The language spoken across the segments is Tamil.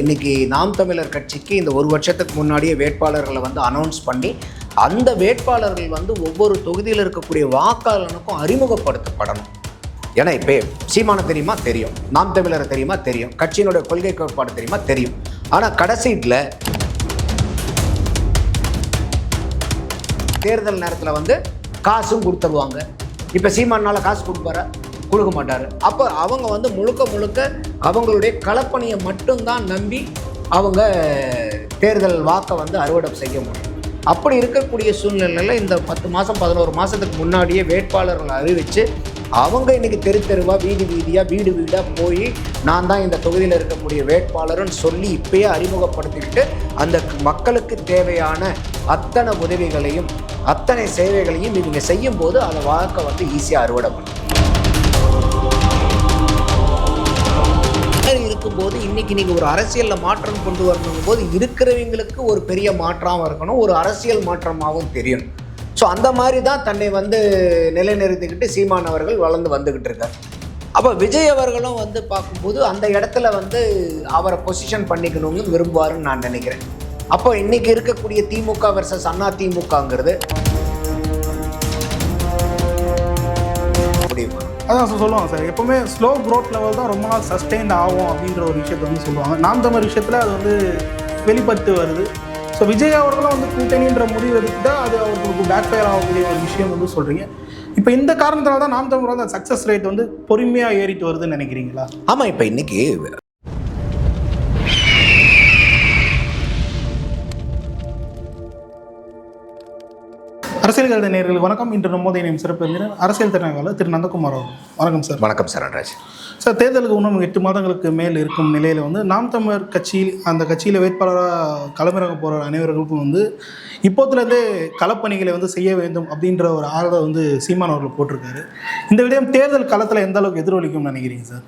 இன்னைக்கு நாம் தமிழர் கட்சிக்கு இந்த ஒரு வருஷத்துக்கு முன்னாடியே வேட்பாளர்களை வந்து அனௌன்ஸ் பண்ணி அந்த வேட்பாளர்கள் வந்து ஒவ்வொரு தொகுதியில் இருக்கக்கூடிய வாக்காளனுக்கும் அறிமுகப்படுத்தப்படணும். ஏன்னா இப்போ சீமானம் தெரியுமா? தெரியும். நாம் தமிழரை தெரியுமா? தெரியும். கட்சியினுடைய கொள்கை கோட்பாடு தெரியுமா? தெரியும். ஆனால் கடைசீட்டில் தேர்தல் நேரத்தில் வந்து காசும் கொடுத்துருவாங்க. இப்போ சீமானால காசு கொடுப்பாரா கொடுக்க மாட்டார் அப்போ அவங்க வந்து முழுக்க முழுக்க அவங்களுடைய களப்பணியை மட்டும்தான் நம்பி அவங்க தேர்தல் வாக்கை வந்து அறுவடை செய்ய முடியும். அப்படி இருக்கக்கூடிய சூழ்நிலையில் இந்த பத்து மாதம் பதினோரு மாதத்துக்கு முன்னாடியே வேட்பாளர்களை அறிவித்து அவங்க இன்றைக்கி தெரு தெருவாக வீதி வீதியாக வீடு வீடாக போய் நான் தான் இந்த தொகுதியில் இருக்கக்கூடிய வேட்பாளர்னு சொல்லி இப்பயே அறிமுகப்படுத்திக்கிட்டு அந்த மக்களுக்கு தேவையான அத்தனை உதவிகளையும் அத்தனை சேவைகளையும் இவங்க செய்யும்போது அந்த வாக்கை வந்து ஈஸியாக அறுவடை பண்ணும் பார்க்கும்போது இருக்கும்போது இன்னைக்கு நீங்கள் ஒரு அரசியலில் மாற்றம் கொண்டு வரணும் போது இருக்கிறவங்களுக்கு ஒரு பெரிய மாற்றமாக இருக்கணும் ஒரு அரசியல் மாற்றமாகவும் தெரியணும் ஸோ அந்த மாதிரி தான் தன்னை வந்து நிலைநிறுத்திக்கிட்டு சீமான் அவர்கள் வளர்ந்து வந்துக்கிட்டு இருக்கார். அப்போ விஜய் அவர்களும் வந்து பார்க்கும்போது அந்த இடத்துல வந்து அவரை பொசிஷன் பண்ணிக்கணும்னு விரும்புவாருன்னு நான் நினைக்கிறேன். அப்போ இன்னைக்கு இருக்கக்கூடிய திமுக வர்சஸ் அண்ணா திமுகங்கிறது அதான் சார் சொல்லுவாங்க சார் எப்பவுமே ஸ்லோ க்ரோத் லெவல் தான் ரொம்ப நாள் சஸ்டெயின் ஆகும் அப்படின்ற ஒரு விஷயத்தை வந்து சொல்லுவாங்க. நாம் தமிழ் விஷயத்தில் அது வந்து வெளிப்பட்டு வருது. ஸோ விஜய் அவர்களும் வந்து கூட்டணின்ற முடிவு எடுத்துட்டா அது அவர்களுக்கு பேக் ஃபயர் ஆகக்கூடிய ஒரு விஷயம் வந்து சொல்கிறீங்க இப்போ இந்த காரணத்தினால தான் நாம் தமிழ் சக்ஸஸ் ரேட் வந்து பொறுமையாக ஏறிட்டு வருதுன்னு நினைக்கிறீங்களா? ஆமாம் இப்போ இன்னைக்கு அரசியல் கருத நேர்களுக்கு வணக்கம். இன்று நம்மோதைய நேம் சிறப்பு அரசியல் திறனாளர் திரு நந்தகுமார் வணக்கம் சார். வணக்கம் சரண்ராஜ் சார் தேர்தலுக்கு இன்னும் எட்டு மாதங்களுக்கு மேல் இருக்கும் நிலையில் வந்து நாம் தமிழர் கட்சியில் அந்த கட்சியில் வேட்பாளராக களமிறங்க போகிற அனைவர்களுக்கும் வந்து இப்போத்துலேருந்தே களப்பணிகளை வந்து செய்ய வேண்டும் அப்படின்ற ஒரு ஆர்வத்தை வந்து சீமான் அவர்கள் போட்டிருக்காரு. இந்த விடயம் தேர்தல் களத்தில் எந்த அளவுக்கு எதிரொலிக்கும்னு நினைக்கிறீங்க சார்?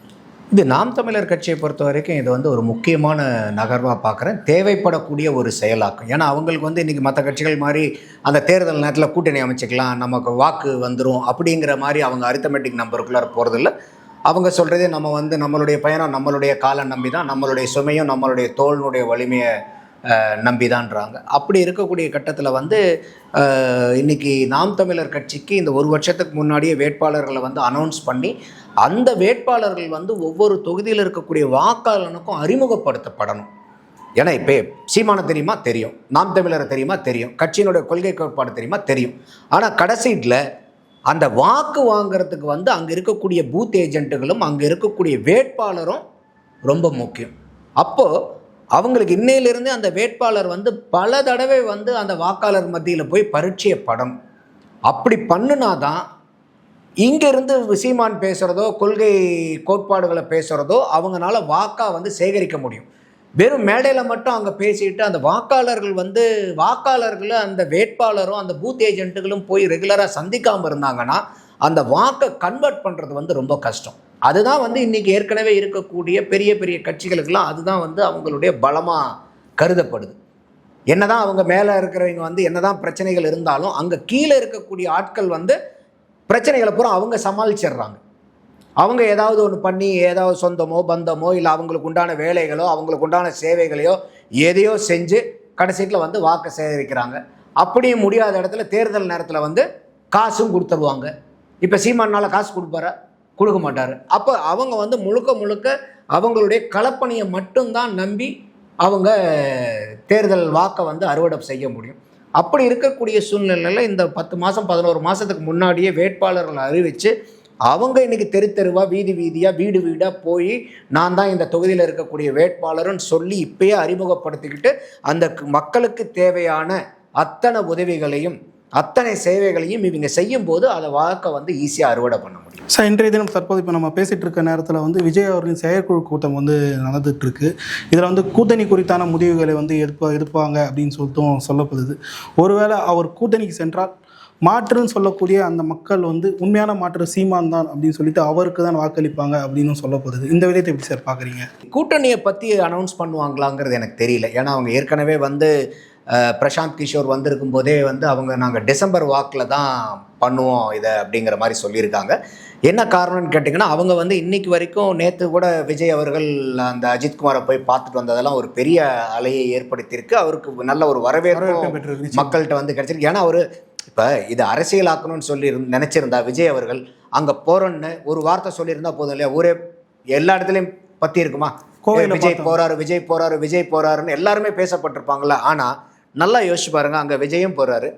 இது நாம் தமிழர் கட்சியை பொறுத்த வரைக்கும் இது வந்து ஒரு முக்கியமான நகர்வாக பார்க்குறேன். தேவைப்படக்கூடிய ஒரு செயலாக்கம். ஏன்னா அவங்களுக்கு வந்து இன்றைக்கி மற்ற கட்சிகள் மாதிரி அந்த தேர்தல் நேரத்தில் கூட்டணி அமைச்சிக்கலாம் நமக்கு வாக்கு வந்துடும் அப்படிங்கிற மாதிரி அவங்க அரித்தமெட்டிக் நம்பருக்குள்ளார போகிறதில்ல அவங்க சொல்கிறதே நம்ம வந்து நம்மளுடைய பயணம் நம்மளுடைய காலம் நம்பி தான் நம்மளுடைய சுமையும் நம்மளுடைய தோளினுடைய வலிமையை நம்பிதான்றாங்க. அப்படி இருக்கக்கூடிய கட்டத்தில் வந்து இன்றைக்கி இன்னைக்கு நாம் தமிழர் கட்சிக்கு இந்த ஒரு வருஷத்துக்கு முன்னாடியே வேட்பாளர்களை வந்து அனௌன்ஸ் பண்ணி அந்த வேட்பாளர்கள் வந்து ஒவ்வொரு தொகுதியில் இருக்கக்கூடிய வாக்காளனுக்கும் அறிமுகப்படுத்தப்படணும். ஏன்னா இப்போ சீமான தெரியுமா? தெரியும். நாம் தமிழரை தெரியுமா? தெரியும். கட்சியினுடைய கொள்கை கோட்பாடு தெரியுமா? தெரியும். ஆனால் கடைசீட்டில் அந்த வாக்கு வாங்குறதுக்கு வந்து அங்கே இருக்கக்கூடிய பூத் ஏஜென்ட்டுகளும் அங்கே இருக்கக்கூடிய வேட்பாளரும் ரொம்ப முக்கியம். அப்போது அவங்களுக்கு இன்னையிலிருந்து அந்த வேட்பாளர் வந்து பல தடவை வந்து அந்த வாக்காளர் மத்தியில் போய் பரீட்சையப்படணும். அப்படி பண்ணுனாதான் இங்கேருந்து சீமான் பேசுகிறதோ கொள்கை கோட்பாடுகளை பேசுகிறதோ அவங்களால வாக்காக வந்து சேகரிக்க முடியும். வெறும் மேடையில் மட்டும் அங்கே பேசிட்டு அந்த வாக்காளர்கள் வந்து வாக்காளர்களை அந்த வேட்பாளரும் அந்த பூத் ஏஜென்ட்டுகளும் போய் ரெகுலராக சந்திக்காமல் இருந்தாங்கன்னா அந்த வாக்கை கன்வெர்ட் பண்ணுறது வந்து ரொம்ப கஷ்டம். அதுதான் வந்து இன்றைக்கி ஏற்கனவே இருக்கக்கூடிய பெரிய பெரிய கட்சிகளுக்கெல்லாம் அதுதான் வந்து அவங்களுடைய பலமாக கருதப்படுது. என்னதான் அவங்க மேலே இருக்கிறவங்க வந்து என்னதான் பிரச்சனைகள் இருந்தாலும் அங்கே கீழே இருக்கக்கூடிய ஆட்கள் வந்து பிரச்சனைகளை பூரா அவங்க சமாளிச்சிடுறாங்க. அவங்க ஏதாவது ஒன்று பண்ணி ஏதாவது சொந்தமோ பந்தமோ இல்லை அவங்களுக்கு உண்டான வேலைகளோ அவங்களுக்கு உண்டான சேவைகளையோ எதையோ செஞ்சு கடைசியில் வந்து வாக்கு சேகரிக்கிறாங்க. அப்படியும் முடியாத இடத்துல தேர்தல் நேரத்தில் வந்து காசும் கொடுத்துருவாங்க. இப்போ சீமானால் காசு கொடுப்பாரா? கொடுக்க மாட்டார். அப்போ அவங்க வந்து முழுக்க முழுக்க அவங்களுடைய கலப்பணியை மட்டும்தான் நம்பி அவங்க தேர்தல் வாக்கை வந்து அறுவடை செய்ய முடியும். அப்படி இருக்கக்கூடிய சூழ்நிலையில் இந்த பத்து மாதம் பதினோரு மாதத்துக்கு முன்னாடியே வேட்பாளர்களை அறிவித்து அவங்க இன்னைக்கு தெரு தெருவாக வீதி வீதியாக வீடு வீடாக போய் நான் தான் இந்த தொகுதியில் இருக்கக்கூடிய வேட்பாளர்னு சொல்லி இப்பயே அறிமுகப்படுத்திக்கிட்டு அந்த மக்களுக்கு தேவையான அத்தனை உதவிகளையும் அத்தனை சேவைகளையும் இவங்க செய்யும்போது அதை வாக்கை வந்து ஈஸியாக அறுவடை பண்ண முடியும். சார் இன்றைய தினம் தற்போது இப்போ நம்ம பேசிகிட்டு இருக்க நேரத்தில் வந்து விஜய் அவர்களின் செயற்குழு கூட்டம் வந்து நடந்துட்டு இருக்கு. இதில் வந்து கூட்டணி குறித்தான முடிவுகளை வந்து எடுப்ப எடுப்பாங்க அப்படின்னு சொல்லிட்டும் சொல்லப்படுது. ஒருவேளை அவர் கூட்டணிக்கு சென்றால் மாற்றுன்னு சொல்லக்கூடிய அந்த மக்கள் வந்து உண்மையான மாற்று சீமான் தான் அப்படின்னு சொல்லிட்டு அவருக்கு தான் வாக்களிப்பாங்க அப்படின்னு சொல்லப்படுது. இந்த விதத்தை எப்படி சார் பார்க்குறீங்க கூட்டணியை பற்றி அனௌன்ஸ் பண்ணுவாங்களாங்கிறது எனக்கு தெரியல. ஏன்னா அவங்க ஏற்கனவே வந்து பிரசாந்த் கிஷோர் வந்திருக்கும் போதே வந்து அவங்க நாங்கள் டிசம்பர் வாக்கில் தான் பண்ணுவோம் இதை அப்படிங்கிற மாதிரி சொல்லியிருக்காங்க. என்ன காரணம்னு கேட்டிங்கன்னா அவங்க வந்து இன்னைக்கு வரைக்கும் நேற்று கூட விஜய் அவர்கள் அந்த அஜித்குமாரை போய் பார்த்துட்டு வந்ததெல்லாம் ஒரு பெரிய அலையை ஏற்படுத்தியிருக்கு. அவருக்கு நல்ல ஒரு வரவேற்பு. மக்கள்கிட்ட வந்து கிடைச்சிருக்கு. ஏன்னா அவர் இப்போ இது அரசியலாக்கணும்னு சொல்லி நினைச்சிருந்தா விஜய் அவர்கள் அங்கே போகிறோன்னு ஒரு வார்த்தை சொல்லியிருந்தா போதும் இல்லையா? ஊரே எல்லா இடத்துலையும் பற்றி இருக்குமா விஜய். போறாரு விஜய் போறாரு விஜய் போறாருன்னு எல்லாருமே பேசப்பட்டிருப்பாங்கல்ல. ஆனால் நல்லா யோசிச்சு பாருங்க அங்கே விஜயும் போறாரு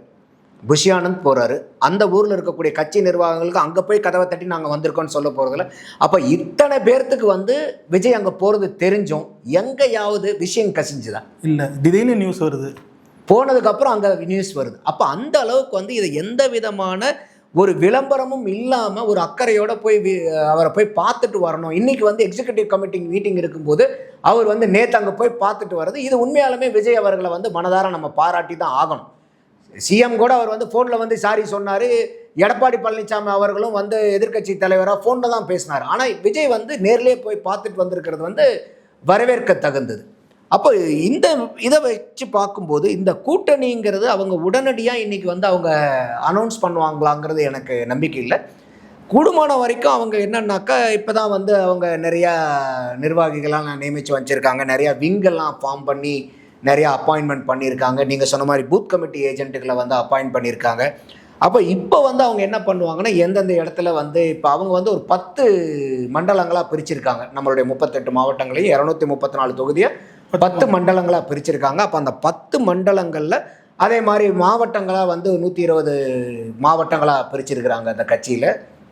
புஷி ஆனந்த் போறாரு. அந்த ஊரில் இருக்கக்கூடிய கட்சி நிர்வாகங்களுக்கு அங்கே போய் கதவை தட்டி நாங்கள் வந்திருக்கோம்னு சொல்ல போகிறதில்ல அப்போ இத்தனை பேர்த்துக்கு வந்து விஜய் அங்கே போகிறது தெரிஞ்சும் எங்கேயாவது விஷயம் கசிஞ்சுதா? இல்லை திடீர்னு நியூஸ் வருது. போனதுக்கப்புறம் அங்கே நியூஸ் வருது. அப்போ அந்த அளவுக்கு வந்து இது எந்த விதமான ஒரு விளம்பரமும் இல்லாமல் ஒரு அக்கறையோட போய் அவரை போய் பார்த்துட்டு வரணும். இன்னைக்கு வந்து எக்ஸிகூட்டிவ் கமிட்டி மீட்டிங் இருக்கும்போது அவர் வந்து நேற்று அங்கே போய் பார்த்துட்டு வர்றது. இது உண்மையாலுமே விஜய் அவர்களை வந்து மனதார நம்ம பாராட்டி தான் ஆகணும் சிஎம் கூட அவர் வந்து ஃபோனில் வந்து சாரி சொன்னார். எடப்பாடி பழனிசாமி அவர்களும் வந்து எதிர்க்கட்சி தலைவராக ஃபோனில் தான் பேசினார். ஆனால் விஜய் வந்து நேர்லேயே போய் பார்த்துட்டு வந்திருக்கிறது வந்து வரவேற்க தகுந்தது அப்போ இந்த இதை வச்சு பார்க்கும்போது இந்த கூட்டணிங்கிறது அவங்க உடனடியாக இன்றைக்கி வந்து அவங்க அனௌன்ஸ் பண்ணுவாங்களாங்கிறது எனக்கு நம்பிக்கை இல்லை. கூடுமான வரைக்கும் அவங்க என்னன்னாக்கா இப்போ தான் வந்து அவங்க நிறையா நிர்வாகிகள்லாம் நியமித்து வச்சுருக்காங்க. நிறையா விங்கெல்லாம் ஃபார்ம் பண்ணி நிறையா அப்பாயின்மெண்ட் பண்ணியிருக்காங்க. நீங்கள் சொன்ன மாதிரி பூத் கமிட்டி ஏஜென்ட்டுகளை வந்து அப்பாயிண்ட் பண்ணியிருக்காங்க. அப்போ இப்போ வந்து அவங்க என்ன பண்ணுவாங்கன்னா எந்தெந்த இடத்துல வந்து இப்போ அவங்க வந்து ஒரு பத்து மண்டலங்களாக பிரிச்சிருக்காங்க. நம்மளுடைய முப்பத்தெட்டு மாவட்டங்களையும் இரநூத்தி முப்பத்தி நாலு தொகுதியை பத்து மண்டலங்களாக பிரிச்சிருக்காங்க. அப்போ அந்த பத்து மண்டலங்களில் அதே மாதிரி மாவட்டங்களாக வந்து நூற்றி இருபது மாவட்டங்களாக பிரிச்சிருக்கிறாங்க அந்த கட்சியில்.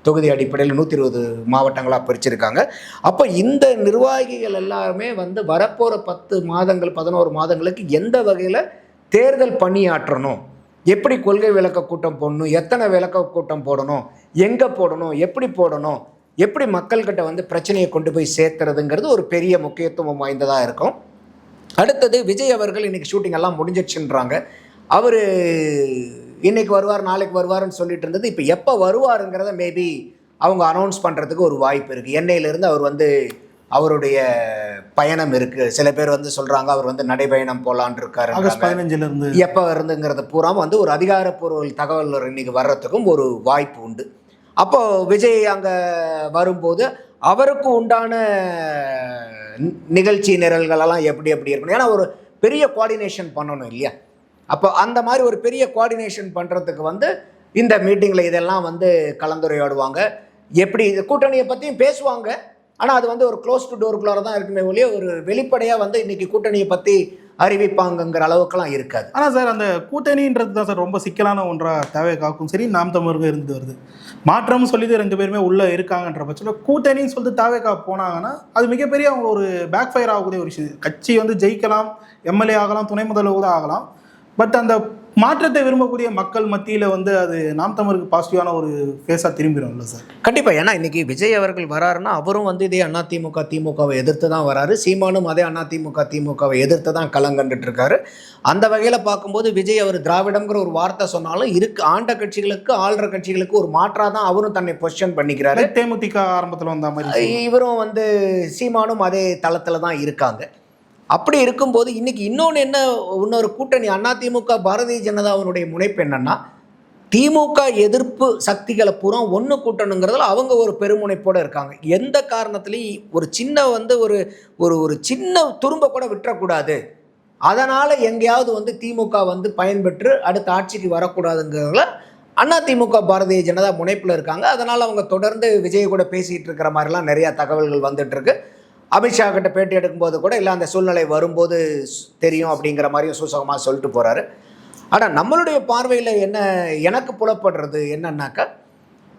தொகுதி அடிப்படையில் நூற்றி இருபது மாவட்டங்களாக பிரிச்சிருக்காங்க. அப்போ இந்த நிர்வாகிகள் எல்லாருமே வந்து வரப்போகிற பத்து மாதங்கள் பதினோரு மாதங்களுக்கு எந்த வகையில் தேர்தல் பணியாற்றணும்? எப்படி கொள்கை விளக்க கூட்டம் போடணும்? எத்தனை விளக்க கூட்டம் போடணும்? எங்கே போடணும்? எப்படி போடணும்? எப்படி மக்கள்கிட்ட வந்து பிரச்சனையை கொண்டு போய் சேர்த்துறதுங்கிறது ஒரு பெரிய முக்கியத்துவம் வாய்ந்ததாக இருக்கும். அடுத்தது விஜய் அவர்கள் இன்றைக்கி ஷூட்டிங் எல்லாம் முடிஞ்சிடுச்சுன்றாங்க. அவர் இன்னைக்கு வருவார் நாளைக்கு வருவாருன்னு சொல்லிட்டு இருந்தது. இப்போ எப்போ வருவாருங்கிறத மேபி அவங்க அனௌன்ஸ் பண்ணுறதுக்கு ஒரு வாய்ப்பு இருக்குது எண்ணெயிலிருந்து அவர் வந்து அவருடைய பயணம் இருக்குது சில பேர் வந்து சொல்கிறாங்க அவர் வந்து நடைபயணம் போகலான் இருக்காரு ஆகஸ்ட் பதினஞ்சுல இருந்து எப்போ வருதுங்கிறது பூரா வந்து ஒரு அதிகாரப்பூர்வ தகவல் இன்னைக்கு வர்றதுக்கும் ஒரு வாய்ப்பு உண்டு. அப்போ விஜய் அங்கே வரும்போது அவருக்கு உண்டான நிகழ்ச்சி நிரல்களெல்லாம் எப்படி எப்படி இருக்கணும்? ஏன்னா ஒரு பெரிய கோஆர்டினேஷன் பண்ணணும் இல்லையா? அப்போ அந்த மாதிரி ஒரு பெரிய கோஆர்டினேஷன் பண்ணுறதுக்கு வந்து இந்த மீட்டிங்கில் இதெல்லாம் வந்து கலந்துரையாடுவாங்க. எப்படி இது கூட்டணியை பற்றியும் பேசுவாங்க. ஆனால் அது வந்து ஒரு க்ளோஸ் டு டோருக்குள்ளார தான் இருக்குமே ஒழிய ஒரு வெளிப்படையாக வந்து இன்னைக்கு கூட்டணியை பற்றி அறிவிப்பாங்கங்கிற அளவுக்குலாம் இருக்காது. ஆனால் சார் அந்த கூட்டணின்றது தான் சார் ரொம்ப சிக்கலான ஒன்றாக தேவை காக்கும். சரி நாம் தமிழருக்கும் இருந்து வருது. மாற்றம்னு சொல்லிட்டு ரெண்டு பேருமே உள்ளே இருக்காங்கன்ற பட்சத்தில் கூட்டணின்னு சொல்லிட்டு தாவேக்கா போனாங்கன்னா அது மிகப்பெரிய அவங்க ஒரு பேக் ஃபயர் ஆகக்கூடிய ஒரு விஷயம். கட்சி வந்து ஜெயிக்கலாம் எம்எல்ஏ ஆகலாம் துணை முதல்வர் கூட ஆகலாம். பட் அந்த மாற்றத்தை விரும்பக்கூடிய மக்கள் மத்தியில் வந்து அது நாம் தமிழருக்கு பாசிட்டிவான ஒரு ஃபேஸாக திரும்பிடும்ல சார் கண்டிப்பாக ஏன்னா இன்னைக்கு விஜய் அவர்கள் வராருன்னா அவரும் வந்து இதே அதிமுக திமுகவை எதிர்த்து தான் வராரு. சீமானும் அதே அதிமுக திமுகவை எதிர்த்து தான் களங்கண்டுட்டு இருக்காரு அந்த வகையில் பார்க்கும்போது விஜய் அவர் திராவிடம்ங்கிற ஒரு வார்த்தை சொன்னாலும் இருக்கு ஆண்ட கட்சிகளுக்கு ஆள்ற கட்சிகளுக்கு ஒரு மாற்றாக தான் அவரும் தன்னை பொசிஷன் பண்ணிக்கிறாரு. தேமுதிக ஆரம்பத்தில் வந்த மாதிரி இவரும் வந்து சீமானும் அதே தளத்தில் தான் இருக்காங்க. அப்படி இருக்கும்போது இன்றைக்கி இன்னொன்று என்ன இன்னொரு கூட்டணி அதிமுக பாரதிய ஜனதாவினுடைய முனைப்பு என்னன்னா திமுக எதிர்ப்பு சக்திகளை பூரா ஒன்று கூட்டணுங்கிறதுல அவங்க ஒரு பெருமுனைப்போடு இருக்காங்க. எந்த காரணத்துலையும் ஒரு சின்ன வந்து ஒரு ஒரு ஒரு சின்ன துரும்ப கூட விட்டுறக்கூடாது. அதனால் எங்கேயாவது வந்து திமுக வந்து பயன்பெற்று அடுத்த ஆட்சிக்கு வரக்கூடாதுங்கிறதுல அதிமுக பாரதிய ஜனதா முனைப்பில் இருக்காங்க. அதனால் அவங்க தொடர்ந்து விஜய் கூட பேசிகிட்டு இருக்கிற மாதிரிலாம் நிறையா தகவல்கள் வந்துட்டுருக்கு அமித்ஷா கிட்ட பேட்டி எடுக்கும்போது கூட இல்லை அந்த சூழ்நிலை வரும்போது தெரியும் அப்படிங்கிற மாதிரியும் சூசகமாக சொல்லிட்டு போகிறாரு ஆனால் நம்மளுடைய பார்வையில் என்ன எனக்கு புலப்படுறது என்னன்னாக்கா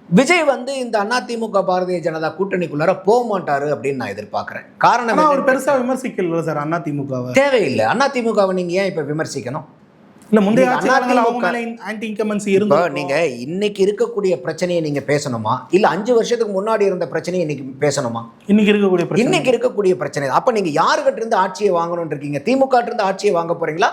விஜய் வந்து இந்த அதிமுக பாரதிய ஜனதா கூட்டணிக்குள்ளார போக மாட்டாரு அப்படின்னு நான் எதிர்பார்க்குறேன். காரணம் அவர் பெருசாக விமர்சிக்கல சார் அண்ணா திமுகவை. தேவையில்லை. அதிமுகவை நீங்கள் ஏன் இப்போ விமர்சிக்கணும்? இல்லை முந்தைய ஆன்டி இன்கமன்சி இப்போ இருந்து நீங்க இன்னைக்கு இருக்கக்கூடிய பிரச்சனையை நீங்க பேசணுமா? இல்ல அஞ்சு வருஷத்துக்கு முன்னாடி இருந்த பிரச்சனையை இன்னைக்கு பேசணுமா? இன்னைக்கு இருக்கக்கூடிய இன்னைக்கு இருக்கக்கூடிய பிரச்சனை. அப்ப நீங்க யாருகிட்ட இருந்து ஆட்சியை வாங்கணும்னு இருக்கீங்க? திமுக இருந்து ஆட்சியை வாங்க போறீங்களா?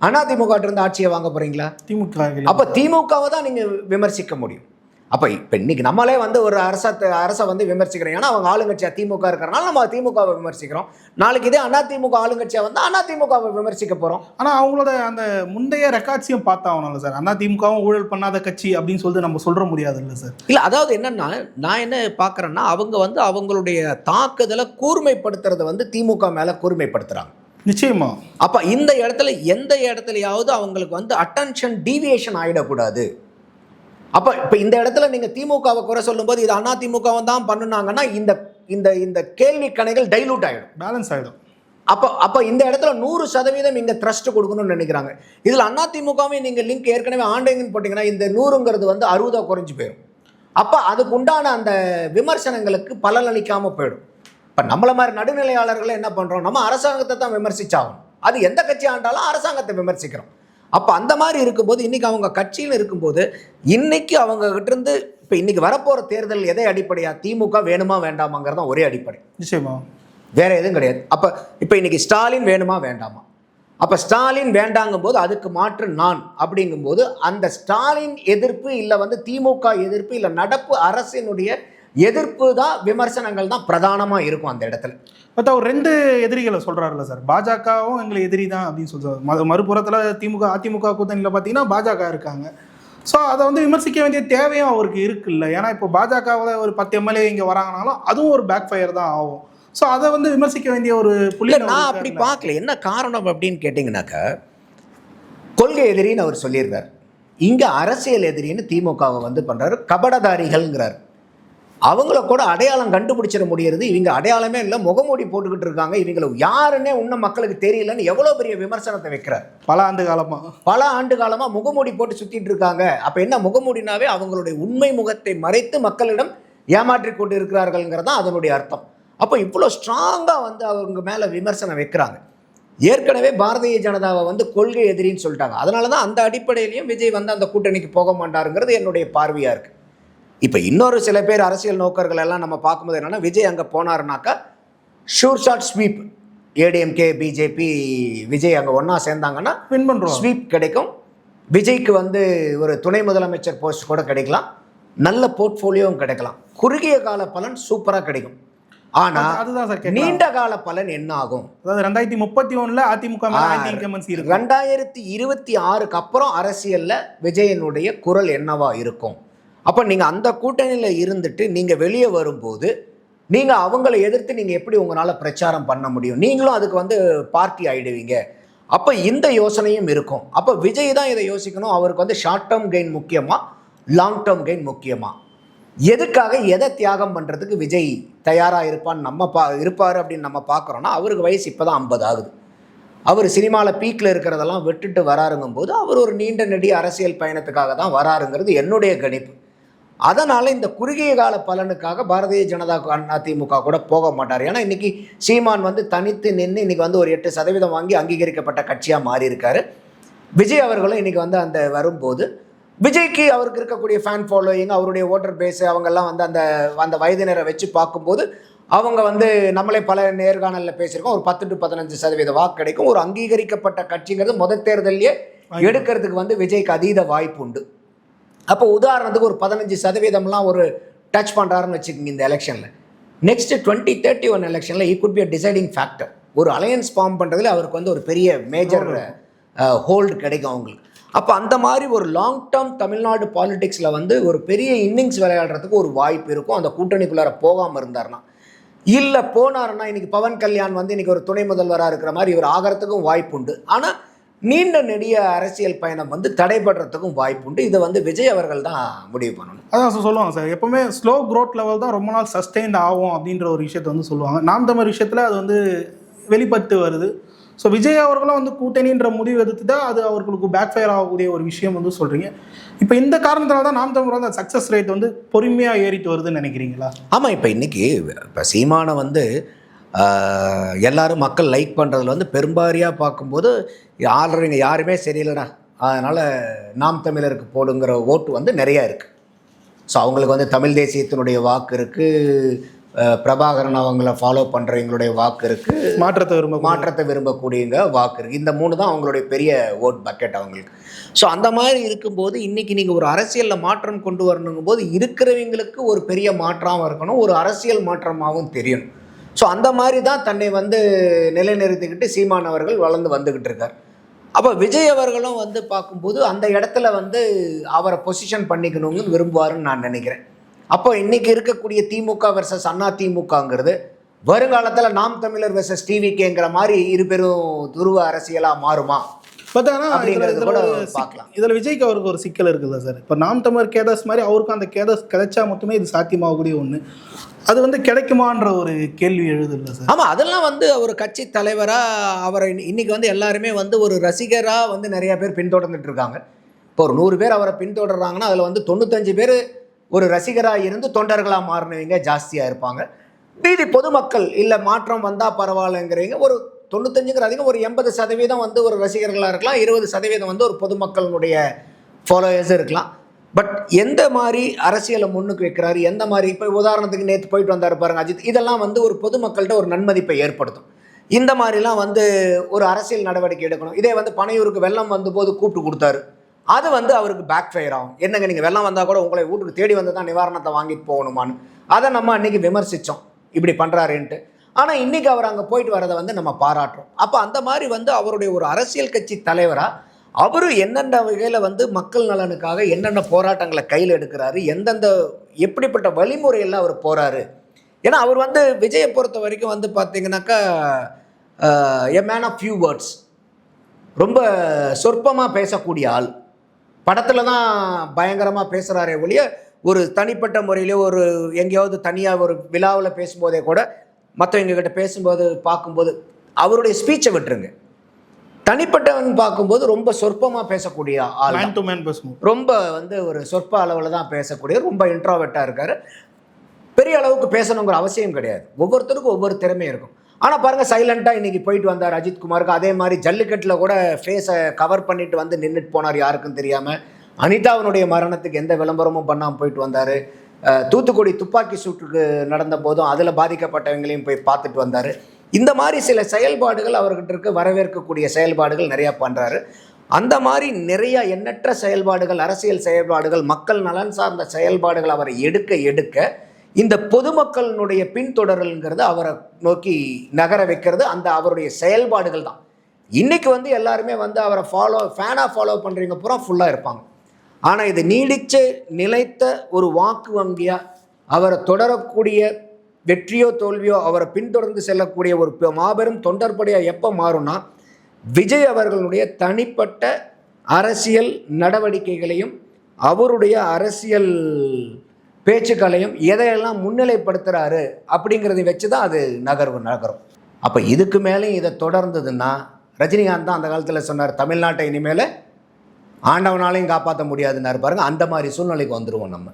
அதிமுக ட்ட இருந்து ஆட்சியை வாங்க போறீங்களா? திமுக அப்ப திமுகவை தான் நீங்க விமர்சிக்க முடியும். அப்போ இப்போ இன்னைக்கு நம்மளே வந்து ஒரு அரச அரசை வந்து விமர்சிக்கிறோம். ஏன்னா அவங்க ஆளுங்கட்சியா திமுக இருக்கிறனால நம்ம திமுகவை விமர்சிக்கிறோம். நாளைக்கு இதே அதிமுக ஆளுங்கட்சியா வந்து அதிமுகவை விமர்சிக்க போகிறோம் ஆனால் அவங்களோட அந்த முந்தைய ரெக்கார்ட்ஸையும் பார்த்தாகணும்ல சார். அண்ணா திமுகவும் ஊழல் பண்ணாத கட்சி அப்படின்னு சொல்லிட்டு நம்ம சொல்ற முடியாது இல்லை சார். இல்லை அதாவது என்னன்னா நான் என்ன பார்க்குறேன்னா அவங்க வந்து அவங்களுடைய தாக்குதலை கூர்மைப்படுத்துறத வந்து திமுக மேலே கூர்மைப்படுத்துகிறாங்க நிச்சயமா. அப்போ இந்த இடத்துல எந்த இடத்துலையாவது அவங்களுக்கு வந்து அட்டென்ஷன் டீவியேஷன் ஆகிடக்கூடாது அப்போ இப்போ இந்த இடத்துல நீங்கள் திமுகவை குறை சொல்லும்போது இது அண்ணா திமுகவை தான் பண்ணுனாங்கன்னா இந்த இந்த இந்த கேள்வி கணைகள் டைலூட் ஆகிடும் பேலன்ஸ் ஆகிடும் அப்போ அப்போ இந்த இடத்துல நூறு சதவீதம் இங்கே த்ரஸ்ட் கொடுக்கணும்னு நினைக்கிறாங்க. இதில் அண்ணா திமுகவும் நீங்கள் லிங்க் ஏற்கனவே ஆன்லைன் போட்டிங்கன்னா இந்த நூறுங்கிறது வந்து அறுபதாக குறைஞ்சு போயிடும். அப்போ அதுக்கு உண்டான அந்த விமர்சனங்களுக்கு பலனளிக்காமல் போயிடும். இப்போ நம்மள மாதிரி நடுநிலையாளர்களை என்ன பண்ணுறோம் நம்ம அரசாங்கத்தை தான் விமர்சிச்சாகணும். அது எந்த கட்சி ஆண்டாலும் அரசாங்கத்தை விமர்சிக்கிறோம். அப்போ அந்த மாதிரி இருக்கும்போது இன்னைக்கு அவங்க கட்சியில் இருக்கும்போது இன்னைக்கு அவங்க கிட்ட இருந்து இப்போ இன்னைக்கு வரப்போகிற தேர்தல் எதை அடிப்படையா திமுக வேணுமா வேண்டாமாங்கிறது தான் ஒரே அடிப்படை. நிச்சயமா. வேற எதுவும் கிடையாது. அப்போ இப்போ இன்னைக்கு ஸ்டாலின் வேணுமா வேண்டாமா? அப்போ ஸ்டாலின் வேண்டாங்கும்போது அதுக்கு மாற்று நான் அப்படிங்கும்போது அந்த ஸ்டாலின் எதிர்ப்பு இல்லை வந்து திமுக எதிர்ப்பு இல்லை நடப்பு அரசினுடைய எதிர்ப்பு தான் விமர்சனங்கள் தான் பிரதானமாக இருக்கும் அந்த இடத்துல. பார்த்தா அவர் ரெண்டு எதிரிகளை சொல்றாருல்ல சார். பாஜகவும் எங்களை எதிரி தான் அப்படின்னு சொல்றாரு. மறு மறுபுறத்தில் திமுக அதிமுக கூட்டணியில் பார்த்தீங்கன்னா பாஜக இருக்காங்க. ஸோ அதை வந்து விமர்சிக்க வேண்டிய தேவையும் அவருக்கு இருக்குல்ல. ஏன்னா இப்போ பாஜகவில் ஒரு பத்து எம்எல்ஏ இங்கே வராங்கனாலும் அதுவும் ஒரு பேக் ஃபயர் தான் ஆகும். ஸோ அதை வந்து விமர்சிக்க வேண்டிய ஒரு புள்ளி நான் அப்படி பார்க்கல. என்ன காரணம் அப்படின்னு கேட்டிங்கனாக்கா கொள்கை எதிரின்னு அவர் சொல்லியிருக்கார் இங்கே அரசியல் எதிரின்னு திமுகவை வந்து பண்ணுறாரு கபடதாரிகள்ங்கிறார். அவங்கள கூட அடையாளம் கண்டுபிடிச்சிட முடியறது. இவங்க அடையாளமே இல்லை முகமூடி போட்டுக்கிட்டு இருக்காங்க. இவங்களை யாருன்னே இன்னும் மக்களுக்கு தெரியலன்னு எவ்வளோ பெரிய விமர்சனத்தை வைக்கிறார். பல ஆண்டு காலமா? பல ஆண்டு காலமாக முகமூடி போட்டு சுற்றிட்டு இருக்காங்க. அப்போ என்ன முகமூடினாவே அவங்களுடைய உண்மை முகத்தை மறைத்து மக்களிடம் ஏமாற்றி கொண்டு இருக்கிறார்கள்ங்கிறது தான் அதனுடைய அர்த்தம். அப்போ இவ்வளோ ஸ்ட்ராங்காக வந்து அவங்க மேலே விமர்சனம் வைக்கிறாங்க. ஏற்கனவே பாரதிய ஜனதாவை வந்து கொள்கை எதிரின்னு சொல்லிட்டாங்க. அதனால தான் அந்த அடிப்படையிலையும் விஜய் வந்து அந்த கூட்டணிக்கு போக மாட்டாருங்கிறது என்னுடைய பார்வையாக இருக்குது இப்போ இன்னொரு சில பேர் அரசியல் நோக்கர்கள் எல்லாம் நம்ம பார்க்கும்போது என்னென்னா விஜய் அங்கே போனாருனாக்கா sure shot sweep ADMK BJP Vijay அங்கே ஒன்றா சேர்ந்தாங்கன்னா வின் பண்ணுறோம் ஸ்வீப் கிடைக்கும். விஜய்க்கு வந்து ஒரு துணை முதலமைச்சர் போஸ்ட் கூட கிடைக்கலாம். நல்ல போர்ட்ஃபோலியோவும் கிடைக்கலாம். குறுகிய கால பலன் சூப்பராக கிடைக்கும். ஆனால் அதுதான் சார் நீண்ட கால பலன் என்ன ஆகும்? அதாவது ரெண்டாயிரத்தி முப்பத்தி ஒண்ணுல அதிமுக ரெண்டாயிரத்தி இருபத்தி ஆறுக்கு அப்புறம் அரசியல்ல விஜயனுடைய குரல் என்னவா இருக்கும்? அப்போ நீங்கள் அந்த கூட்டணியில் இருந்துட்டு நீங்கள் வெளியே வரும்போது நீங்கள் அவங்கள எதிர்த்து நீங்கள் எப்படி உங்களால் பிரச்சாரம் பண்ண முடியும்? நீங்களும் அதுக்கு வந்து பார்ட்டி ஆயிடுவீங்க. அப்போ இந்த யோசனையும் இருக்கும். அப்போ விஜய் தான் இதை யோசிக்கணும். அவருக்கு வந்து ஷார்ட் டேர்ம் கெயின் முக்கியமாக லாங் டேர்ம் கெயின் முக்கியமாக எதுக்காக எதை தியாகம் பண்ணுறதுக்கு விஜய் தயாராக இருப்பான்னு நம்ம பா இருப்பார் அப்படின்னு நம்ம பார்க்குறோன்னா அவருக்கு வயசு இப்போ தான் ஐம்பது ஆகுது. அவர் சினிமாவில் பீக்கில் இருக்கிறதெல்லாம் விட்டுட்டு வராருங்கும்போது அவர் ஒரு நீண்ட நெடிய அரசியல் பயணத்துக்காக தான் வராருங்கிறது என்னுடைய கணிப்பு. அதனால் இந்த குறுகிய கால பலனுக்காக பாரதிய ஜனதா அதிமுக கூட போக மாட்டார். ஏன்னா இன்னைக்கு சீமான் வந்து தனித்து நின்று இன்னைக்கு வந்து ஒரு எட்டு சதவீதம் வாங்கி அங்கீகரிக்கப்பட்ட கட்சியாக மாறி இருக்காரு விஜய் அவர்களும் இன்னைக்கு வந்து அந்த வரும்போது விஜய்க்கு அவருக்கு இருக்கக்கூடிய ஃபேன் ஃபாலோயிங் அவருடைய ஓட்டர் பேஸ் அவங்கெல்லாம் வந்து அந்த அந்த வயதினரை வச்சு பார்க்கும்போது அவங்க வந்து நம்மளே பல நேர்காணலில் பேசியிருக்கோம். ஒரு பத்து டு பதினஞ்சு சதவீத வாக்கு கிடைக்கும். ஒரு அங்கீகரிக்கப்பட்ட கட்சிங்கிறது முதல் தேர்தலையே எடுக்கிறதுக்கு வந்து விஜய்க்கு அதீத வாய்ப்பு உண்டு. அப்போ உதாரணத்துக்கு ஒரு பதினஞ்சு சதவீதம்லாம் ஒரு டச் பண்ணுறாருன்னு வச்சுக்கோங்க இந்த எலெக்ஷனில் நெக்ஸ்ட் டுவெண்ட்டி தேர்ட்டி ஒன் எலெக்ஷனில் he could be a deciding factor ஒரு அலையன்ஸ் ஃபார்ம் பண்ணுறதுல அவருக்கு வந்து ஒரு பெரிய மேஜர் ஹோல்டு கிடைக்கும் அவங்களுக்கு. அப்போ அந்த மாதிரி ஒரு லாங் டேர்ம் தமிழ்நாடு பாலிடிக்ஸில் வந்து ஒரு பெரிய இன்னிங்ஸ் விளையாடுறதுக்கு ஒரு வாய்ப்பு இருக்கும். அந்த கூட்டணிக்குள்ளார போகாமல் இருந்தாருன்னா. இல்லை போனாருன்னா இன்னைக்கு பவன் கல்யாண் வந்து இன்னைக்கு ஒரு துணை முதல்வராக இருக்கிற மாதிரி இவர் ஆகிறதுக்கும் வாய்ப்பு உண்டு. ஆனால் நீண்ட நெடிய அரசியல் பயணம் வந்து தடைபடுறதுக்கும் வாய்ப்பு உண்டு இதை வந்து விஜய் அவர்கள் தான் முடிவு பண்ணணும். அதான் சொல்லுவாங்க சார். எப்பவுமே ஸ்லோ growth லெவல் தான் ரொம்ப நாள் சஸ்டெயின்ட் ஆகும் அப்படின்ற ஒரு விஷயத்தை வந்து சொல்லுவாங்க. நாம் தமிழ் விஷயத்தில் அது வந்து வெளிப்பட்டு வருது. ஸோ விஜய் அவர்களும் வந்து கூட்டணின்ற முடிவு எடுத்து தான் அது அவர்களுக்கு பேக் ஃபயர் ஆகக்கூடிய ஒரு விஷயம் வந்து சொல்கிறீங்க இப்போ இந்த காரணத்தினால தான் நாம் தமிழ் வந்து சக்ஸஸ் ரேட் வந்து பொறுமையாக ஏறிட்டு வருதுன்னு நினைக்கிறீங்களா? ஆமாம் இப்போ இன்னைக்கு இப்போ சீமானை வந்து எல்லாரும் மக்கள் லைக் பண்ணுறதுல வந்து பெரும்பாரியாக பார்க்கும்போது ஆள்றவங்க யாருமே சரியில்லைடா. அதனால் நாம் தமிழருக்கு போடுங்கிற ஓட்டு வந்து நிறையா இருக்குது ஸோ அவங்களுக்கு வந்து தமிழ் தேசியத்தினுடைய வாக்கு இருக்குது பிரபாகரன் அவங்கள ஃபாலோ பண்ணுறவங்களுடைய வாக்கு இருக்குது மாற்றத்தை விரும்ப மாற்றத்தை விரும்பக்கூடியவங்க வாக்கு இருக்குது இந்த மூணு தான் அவங்களுடைய பெரிய ஓட் பக்கெட் அவங்களுக்கு. ஸோ அந்த மாதிரி இருக்கும்போது இன்றைக்கி நீங்கள் ஒரு அரசியலில் மாற்றம் கொண்டு வரணுங்கும் போது இருக்கிறவங்களுக்கு ஒரு பெரிய மாற்றமாக இருக்கணும் ஒரு அரசியல் மாற்றமாகவும் தெரியணும். ஸோ அந்த மாதிரி தான் தன்னை வந்து நிலைநிறுத்திக்கிட்டு சீமான் அவர்கள் வளர்ந்து வந்துக்கிட்டு இருக்கார். அப்போ விஜய் அவர்களும் வந்து பார்க்கும்போது அந்த இடத்துல வந்து அவரை பொசிஷன் பண்ணிக்கணுங்கன்னு விரும்புவாருன்னு நான் நினைக்கிறேன். அப்போ இன்னைக்கு இருக்கக்கூடிய திமுக வெர்சஸ் அண்ணா திமுகங்கிறது வருங்காலத்தில் நாம் தமிழர் வெர்சஸ் டிவிகேங்கிற மாதிரி இரு பெரும் துருவ அரசியலாக மாறுமா? பட் ஆனால் இதில் கூட ஒரு சிக்- பார்க்கலாம். இதில் விஜய்க்கு அவருக்கு ஒரு சிக்கல் இருக்குல்ல சார் இப்போ நாம் தமிழர் கேடர்ஸ் மாதிரி அவருக்கும் அந்த கேடர்ஸ் கிடைச்சா மட்டுமே இது சாத்தியமாகக்கூடிய ஒன்று அது வந்து கிடைக்குமான்ற ஒரு கேள்வி எழுதுல்ல சார் ஆமாம் அதெல்லாம் வந்து ஒரு கட்சி தலைவராக அவரை இன்னி- இன்னைக்கு வந்து எல்லாருமே வந்து ஒரு ரசிகராக வந்து நிறைய பேர் பின்தொடர்ந்துட்டு இருக்காங்க. இப்போ ஒரு நூறு பேர் அவரை பின்தொடர்றாங்கன்னா அதில் வந்து தொண்ணூத்தஞ்சு பேர் ஒரு ரசிகராக இருந்து தொண்டர்களாக மாறினவங்க ஜாஸ்தியாக இருப்பாங்க. மீதி பொதுமக்கள் இல்லை மாற்றம் வந்தால் பரவாயில்லைங்கிறவங்க ஒரு தொண்ணூத்தஞ்சுங்கிற அதிகம் ஒரு எண்பது சதவீதம் வந்து ஒரு ரசிகர்களாக இருக்கலாம் இருபது சதவீதம் வந்து ஒரு பொதுமக்களுடைய ஃபாலோயர்ஸ் இருக்கலாம். பட் எந்த மாதிரி அரசியலை முன்னுக்கு வைக்கிறாரு எந்த மாதிரி இப்போ உதாரணத்துக்கு நேற்று போயிட்டு வந்தார் பாருங்க அஜித். இதெல்லாம் வந்து ஒரு பொதுமக்கள்கிட்ட ஒரு நன்மதிப்பை ஏற்படுத்தும். இந்த மாதிரிலாம் வந்து ஒரு அரசியல் நடவடிக்கை எடுக்கணும். இதே வந்து பனையூருக்கு வெள்ளம் வந்தபோது கூப்பிட்டு கொடுத்தாரு. அது வந்து அவருக்கு பேக் ஃபயர் ஆகும். என்னங்க நீங்கள் வெள்ளம் வந்தால் கூட உங்களை வீட்டுக்கு தேடி வந்து தான் நிவாரணத்தை வாங்கிட்டு போகணுமான்னு. அதை நம்ம அன்னைக்கு விமர்சித்தோம் இப்படி பண்ணுறாருன்ட்டு ஆனால் இன்றைக்கி அவர் அங்கே போயிட்டு வரதை வந்து நம்ம பாராட்டுறோம். அப்போ அந்த மாதிரி வந்து அவருடைய ஒரு அரசியல் கட்சி தலைவராக அவரும் என்னென்ன வகையில் வந்து மக்கள் நலனுக்காக என்னென்ன போராட்டங்களை கையில் எடுக்கிறாரு எந்தெந்த எப்படிப்பட்ட வழிமுறையில் அவர் போகிறாரு ஏன்னா அவர் வந்து விஜயை பொறுத்த வரைக்கும் வந்து பார்த்தீங்கன்னாக்கா a man of few words ரொம்ப சொற்பமாக பேசக்கூடிய ஆள். படத்தில் தான் பயங்கரமாக பேசுகிறாரே ஒழிய ஒரு தனிப்பட்ட முறையிலே ஒரு எங்கேயாவது தனியாக ஒரு விழாவில் பேசும்போதே கூட மற்றவங்க கிட்ட பேசும்போது பார்க்கும்போது அவருடைய ஸ்பீச்சை விட்டுருங்க. தனிப்பட்டவன் பார்க்கும்போது ரொம்ப சொற்பமாக பேசக்கூடிய ஆள். மேன் டு மேன் பேசுவோம் ரொம்ப வந்து ஒரு சொற்ப அளவில் தான் பேசக்கூடிய ரொம்ப இன்ட்ராவெட்டாக இருக்கார். பெரிய அளவுக்கு பேசணுங்கிற அவசியம் கிடையாது. ஒவ்வொருத்தருக்கும் ஒவ்வொரு திறமையும் இருக்கும். ஆனால் பாருங்கள் சைலண்ட்டாக இன்றைக்கி போயிட்டு வந்தார் அஜித் குமாருக்கு. அதே மாதிரி ஜல்லிக்கட்டில் கூட ஃபேஸை கவர் பண்ணிட்டு வந்து நின்றுட்டு போனார் யாருக்கும் தெரியாமல் அனிதாவினுடைய மரணத்துக்கு எந்த விளம்பரமும் பண்ணாமல் போயிட்டு வந்தார். தூத்துக்குடி துப்பாக்கி சூட்டுக்கு நடந்த போதும் அதில் பாதிக்கப்பட்டவங்களையும் போய் பார்த்துட்டு வந்தார். இந்த மாதிரி சில செயல்பாடுகள் அவர்கிட்ட இருக்க. வரவேற்கக்கூடிய செயல்பாடுகள் நிறையா பண்ணுறாரு அந்த மாதிரி நிறைய எண்ணற்ற செயல்பாடுகள் அரசியல் செயல்பாடுகள் மக்கள் நலன் சார்ந்த செயல்பாடுகள் அவரை எடுக்க எடுக்க இந்த பொதுமக்களினுடைய பின்தொடரல்ங்கிறது அவரை நோக்கி நகர வைக்கிறது. அந்த அவருடைய செயல்பாடுகள் தான். இன்னைக்கு வந்து எல்லாருமே வந்து அவரை ஃபாலோ ஃபேனாக ஃபாலோ பண்ணுறீங்க பூரா ஃபுல்லாக இருப்பாங்க. ஆனால் இது நீடித்து நிலைத்த ஒரு வாக்கு வங்கியாக அவரை தொடரக்கூடிய வெற்றியோ தோல்வியோ அவரை பின்தொடர்ந்து செல்லக்கூடிய ஒரு மாபெரும் தொண்டர்படியாக எப்போ மாறும்னா விஜய் அவர்களுடைய தனிப்பட்ட அரசியல் நடவடிக்கைகளையும் அவருடைய அரசியல் பேச்சுக்களையும் எதையெல்லாம் முன்னிலைப்படுத்துகிறாரு அப்படிங்கிறத வச்சு தான் அது நகர்வு நகரும். அப்போ இதுக்கு மேலேயும் இதை தொடர்ந்ததுன்னா ரஜினிகாந்த் தான் அந்த காலத்தில் சொன்னார் தமிழ்நாட்டை இனிமேல் ஆண்டவனாலையும் காப்பாற்ற முடியாதுன்னாரு பாருங்க. அந்த மாதிரி சூழ்நிலைக்கு வந்துருவோம் நம்ம.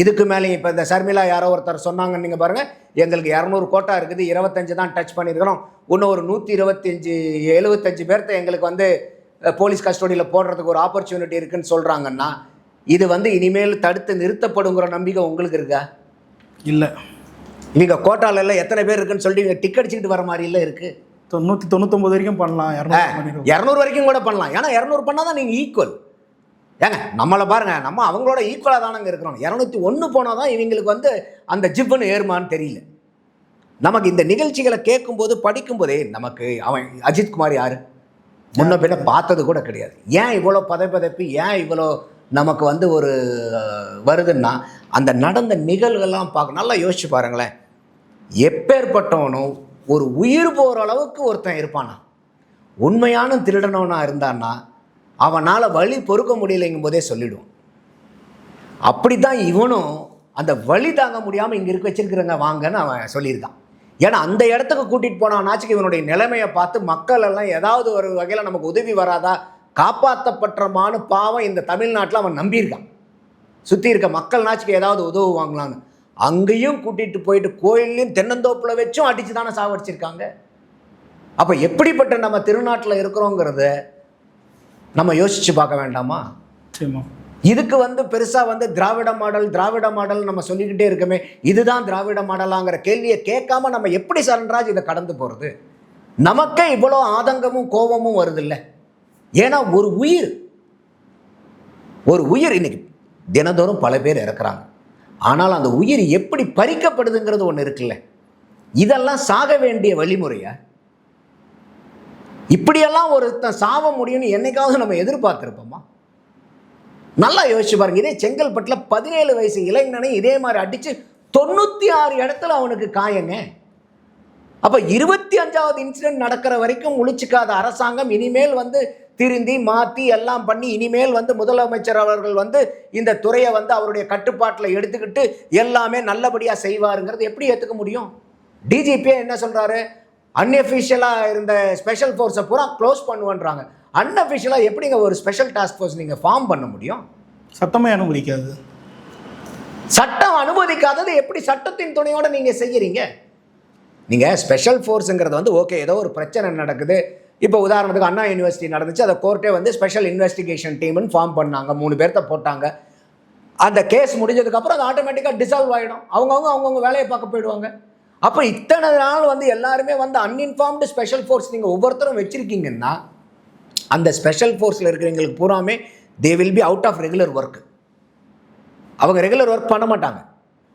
இதுக்கு மேலேயும் இப்போ இந்த சர்மிளா யாரோ ஒருத்தர் சொன்னாங்க நீங்கள் பாருங்கள் எங்களுக்கு இரநூறு கோட்டா இருக்குது. இருபத்தஞ்சு தான் டச் பண்ணியிருக்கிறோம். இன்னும் ஒரு நூற்றி இருபத்தஞ்சி எழுபத்தஞ்சு பேர்த்த எங்களுக்கு வந்து போலீஸ் கஸ்டடியில் போடுறதுக்கு ஒரு ஆப்பர்ச்சுனிட்டி இருக்குன்னு சொல்கிறாங்கன்னா இது வந்து இனிமேல் தடுத்து நிறுத்தப்படுங்கிற நம்பிக்கை உங்களுக்கு இருக்கா? இல்லை. இவங்க கோட்டால எல்லாம் எத்தனை பேர் இருக்குன்னு சொல்லிட்டு இவங்க டிக் அடிச்சுக்கிட்டு வர மாதிரி இல்லை இருக்குது தொண்ணூற்றி தொண்ணூத்தொம்பது வரைக்கும் பண்ணலாம். இரநூறு வரைக்கும் கூட பண்ணலாம். ஏன்னா இரநூறு பண்ணால் தான் நீங்கள் ஈக்குவல் ஏங்க நம்மளை பாருங்க நம்ம அவங்களோட ஈக்குவலாக தானங்க இருக்கிறோம். இரநூத்தி ஒன்று போனால் தான் இவங்களுக்கு வந்து அந்த ஜிப்புன்னு ஏறுமான்னு தெரியல. நமக்கு இந்த நிகழ்ச்சிகளை கேட்கும்போது படிக்கும்போதே நமக்கு அவன் அஜித்குமார் யார்? முன்ன பின்ன பார்த்தது கூட கிடையாது. ஏன் இவ்வளோ பதைப்பதைப்பு ஏன் இவ்வளோ நமக்கு வந்து ஒரு வருதுன்னா அந்த நடந்த நிகழ்வுகள்லாம் பார்க்க நல்லா யோசிச்சு பாருங்களேன். எப்பேற்பட்டவனும் ஒரு உயிர் போகிற அளவுக்கு ஒருத்தன் இருப்பானா? உண்மையான திருடனவனாக இருந்தான்னா அவனால் வழி பொறுக்க முடியலைங்கும் போதே சொல்லிடுவான். அப்படி தான் இவனும் அந்த வழி தாங்க முடியாமல் இங்கே இருக்க வச்சிருக்கிறங்க வாங்கன்னு அவன் சொல்லியிருக்கான். ஏன்னா அந்த இடத்துக்கு கூட்டிகிட்டு போனானாச்சுக்கு இவனுடைய நிலைமையை பார்த்து மக்கள் எல்லாம் ஏதாவது ஒரு வகையில் நமக்கு உதவி வராதா? காப்பாற்றப்பட்டமான பாவம் இந்த தமிழ்நாட்டில் அவன் நம்பியிருக்கான். சுற்றி இருக்க மக்கள் நாச்சுக்கு ஏதாவது உதவுவாங்களான்னு அங்கேயும் கூட்டிகிட்டு போயிட்டு கோயில்லையும் தென்னந்தோப்பில் வச்சும் அடித்து தானே சாவடிச்சிருக்காங்க. அப்போ எப்படிப்பட்ட நம்ம திருநாட்டில் இருக்கிறோங்கிறத நம்ம யோசித்து பார்க்க வேண்டாமா? இதுக்கு வந்து பெருசாக வந்து திராவிட மாடல் திராவிட மாடல் நம்ம சொல்லிக்கிட்டே இருக்கமே இதுதான் திராவிட மாடலாங்கிற கேள்வியை கேட்காம நம்ம எப்படி சரண்ராஜ் இதை கடந்து போகிறது நமக்கே இவ்வளோ ஆதங்கமும் கோபமும் வருதில்ல. ஏன்னா ஒரு உயிர் ஒரு உயிர் இன்னைக்கு தினந்தோறும் பல பேர் இறக்குறாங்க. ஆனால் அந்த உயிர் எப்படி பறிக்கப்படுதுங்கிறது ஒன்று இருக்குல்ல. இதெல்லாம் சாக வேண்டிய வழிமுறையா? இப்படியெல்லாம் ஒருத்தன் சாவ முடியும்னு என்னைக்காவது நம்ம எதிர்பார்த்துருப்போமா? நல்லா யோசிச்சு பாருங்க. இதே செங்கல்பட்டில் பதினேழு வயசு இளைஞனை இதே மாதிரி அடித்து தொண்ணூற்றி ஆறு இடத்துல அவனுக்கு காயங்க. அப்போ இருபத்தி அஞ்சாவது இன்சிடென்ட் நடக்கிற வரைக்கும் முழிச்சுக்காத அரசாங்கம் இனிமேல் வந்து திருந்தி மாற்றி எல்லாம் பண்ணி இனிமேல் வந்து முதலமைச்சர் அவர்கள் வந்து இந்த துறையை வந்து அவருடைய கட்டுப்பாட்டில் எடுத்துக்கிட்டு எல்லாமே நல்லபடியாக செய்வாருங்கிறது எப்படி ஏற்றுக்க முடியும்? டிஜிபியே என்ன சொல்கிறாரு அன்அஃபிஷியலாக இருந்த ஸ்பெஷல் ஃபோர்ஸை பூரா க்ளோஸ் பண்ணுவேன்றாங்க. அன்அஃபிஷியலாக எப்படிங்க ஒரு ஸ்பெஷல் டாஸ்க் ஃபோர்ஸ் நீங்கள் ஃபார்ம் பண்ண முடியும்? சட்டமே அனுமதிக்காது. சட்டம் அனுமதிக்காதது எப்படி சட்டத்தின் துணையோட நீங்கள் செய்கிறீங்க நீங்கள் ஸ்பெஷல் ஃபோர்ஸுங்கிறது வந்து ஓகே ஏதோ ஒரு பிரச்சனை நடக்குது. இப்போ உதாரணத்துக்கு அண்ணா யூனிவர்சிட்டி நடந்துச்சு அதை கோர்ட்டே வந்து ஸ்பெஷல் இன்வெஸ்டிகேஷன் டீம்னு ஃபார்ம் பண்ணாங்க. மூணு பேர்த்த போட்டாங்க. அந்த கேஸ் முடிஞ்சதுக்கப்புறம் அது ஆட்டோமேட்டிக்காக டிசால்வ் ஆகிடும் அவங்கவுங்க அவங்கவுங்க வேலையை பார்க்க போயிடுவாங்க. அப்போ இத்தனை நாள் வந்து எல்லாருமே வந்து அன்இன்ஃபார்ம்டு ஸ்பெஷல் ஃபோர்ஸ் நீங்கள் ஒவ்வொருத்தரும் வச்சுருக்கீங்கன்னா அந்த ஸ்பெஷல் ஃபோர்ஸில் இருக்கிறவங்களுக்கு பூராமே they will be out of regular work அவங்க ரெகுலர் ஒர்க் பண்ண மாட்டாங்க.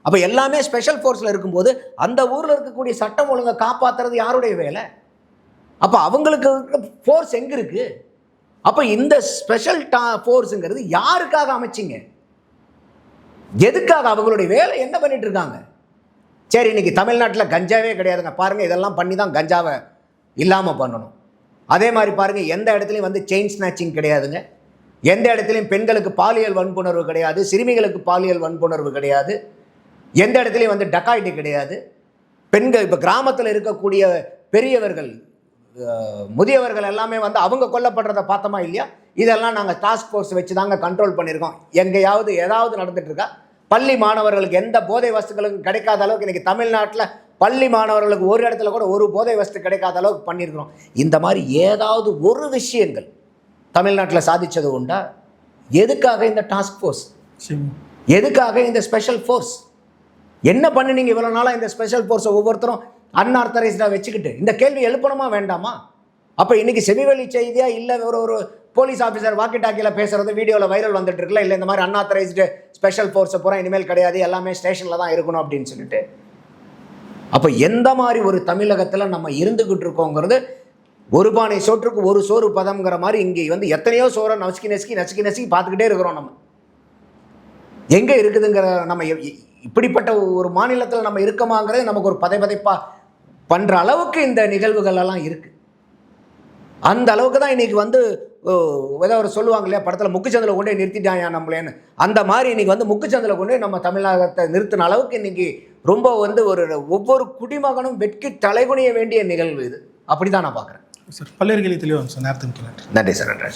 அப்போ எல்லாமே ஸ்பெஷல் ஃபோர்ஸில் இருக்கும்போது அந்த ஊரில் இருக்கக்கூடிய சட்டம் ஒழுங்கை காப்பாற்றுறது யாருடைய வேலை? அப்போ அவங்களுக்கு ஃபோர்ஸ் எங்கே இருக்குது அப்போ இந்த ஸ்பெஷல் டா ஃபோர்ஸுங்கிறது யாருக்காக அமைச்சிங்க? எதுக்காக? அவங்களுடைய வேலை என்ன பண்ணிட்டு இருக்காங்க? சரி இன்றைக்கி தமிழ்நாட்டில் கஞ்சாவே கிடையாதுங்க. பாருங்கள் இதெல்லாம் பண்ணி தான் கஞ்சாவை இல்லாமல் பண்ணணும். அதே மாதிரி பாருங்கள் எந்த இடத்துலையும் வந்து செயின் ஸ்நாச்சிங் கிடையாதுங்க. எந்த இடத்துலையும் பெண்களுக்கு பாலியல் வன்புணர்வு கிடையாது சிறுமிகளுக்கு பாலியல் வன்புணர்வு கிடையாது. எந்த இடத்துலையும் வந்து டக்காய்டி கிடையாது. பெண்கள் இப்போ கிராமத்தில் இருக்கக்கூடிய பெரியவர்கள் முதியவர்கள் எல்லாமே வந்து அவங்க கொல்லப்படுறத பார்த்தோமா இல்லையா? இதெல்லாம் நாங்கள் டாஸ்க் ஃபோர்ஸ் வச்சு தாங்க கண்ட்ரோல் பண்ணியிருக்கோம். எங்கேயாவது ஏதாவது நடந்துட்டு இருக்கா? பள்ளி மாணவர்களுக்கு எந்த போதை வஸ்துக்களும் கிடைக்காத அளவுக்கு இன்னைக்கு தமிழ்நாட்டில் பள்ளி மாணவர்களுக்கு ஒரு இடத்துல கூட ஒரு போதை வஸ்து கிடைக்காத அளவுக்கு பண்ணியிருக்கிறோம். இந்த மாதிரி ஏதாவது ஒரு விஷயங்கள் தமிழ்நாட்டில் சாதித்தது உண்டா? எதுக்காக இந்த டாஸ்க் ஃபோர்ஸ் எதுக்காக இந்த ஸ்பெஷல் ஃபோர்ஸ் என்ன பண்ணினீங்க இவ்வளோ நாளாக இந்த ஸ்பெஷல் ஃபோர்ஸை ஒவ்வொருத்தரும் அன்ஆர்த்தரைஸ்டாக வச்சுக்கிட்டு? இந்த கேள்வி எழுப்பணுமா வேண்டாமா? அப்போ இன்றைக்கி செவிவெளி செய்தியாக இல்லை ஒரு ஒரு போலீஸ் ஆஃபீஸர் வாக்கி டாக்கியில் பேசுகிறது வீடியோவில் வைரல் வந்துட்டு இருக்குல்ல இல்லை இந்த மாதிரி அன்ஆத்தரைஸ்டு ஸ்பெஷல் ஃபோர்ஸை பூரா இனிமேல் கிடையாது எல்லாமே ஸ்டேஷனில் தான் இருக்கணும் அப்படின்னு சொல்லிட்டு. அப்போ எந்த மாதிரி ஒரு தமிழகத்தில் நம்ம இருந்துக்கிட்டு இருக்கோங்கிறது ஒரு பானை சோற்றுக்கு ஒரு சோறு பதம்ங்கிற மாதிரி இங்கே வந்து எத்தனையோ சோறை நசுக்கி நசுக்கி நசுக்கி நசுக்கி பார்த்துக்கிட்டே இருக்கிறோம் நம்ம. எங்கே இருக்குதுங்கிற நம்ம இப்படிப்பட்ட ஒரு மாநிலத்தில் நம்ம இருக்கமாங்கிறது நமக்கு ஒரு பதைபதைப்பா பண்ணுற அளவுக்கு இந்த நிகழ்வுகள் எல்லாம் இருக்குது அந்த அளவுக்கு தான் இன்றைக்கி வந்து ஏதோ ஒரு சொல்லுவாங்க இல்லையா படத்தில் முக்குச்சந்தில் கொண்டு நிறுத்திட்டாயா நம்மளேன்னு. அந்த மாதிரி இன்னைக்கு வந்து முக்குச்சந்தில் கொண்டு நம்ம தமிழகத்தை நிறுத்தின அளவுக்கு இன்னைக்கு ரொம்ப வந்து ஒரு ஒவ்வொரு குடிமகனும் வெட்கி தலைகுனிய வேண்டிய நிகழ்வு இது. அப்படி தான் நான் பார்க்குறேன். சார் பல்வேறு கேள்வி தெளிவாக சார். நேரத்தை முக்கியம் நன்றி சார் நன்றி.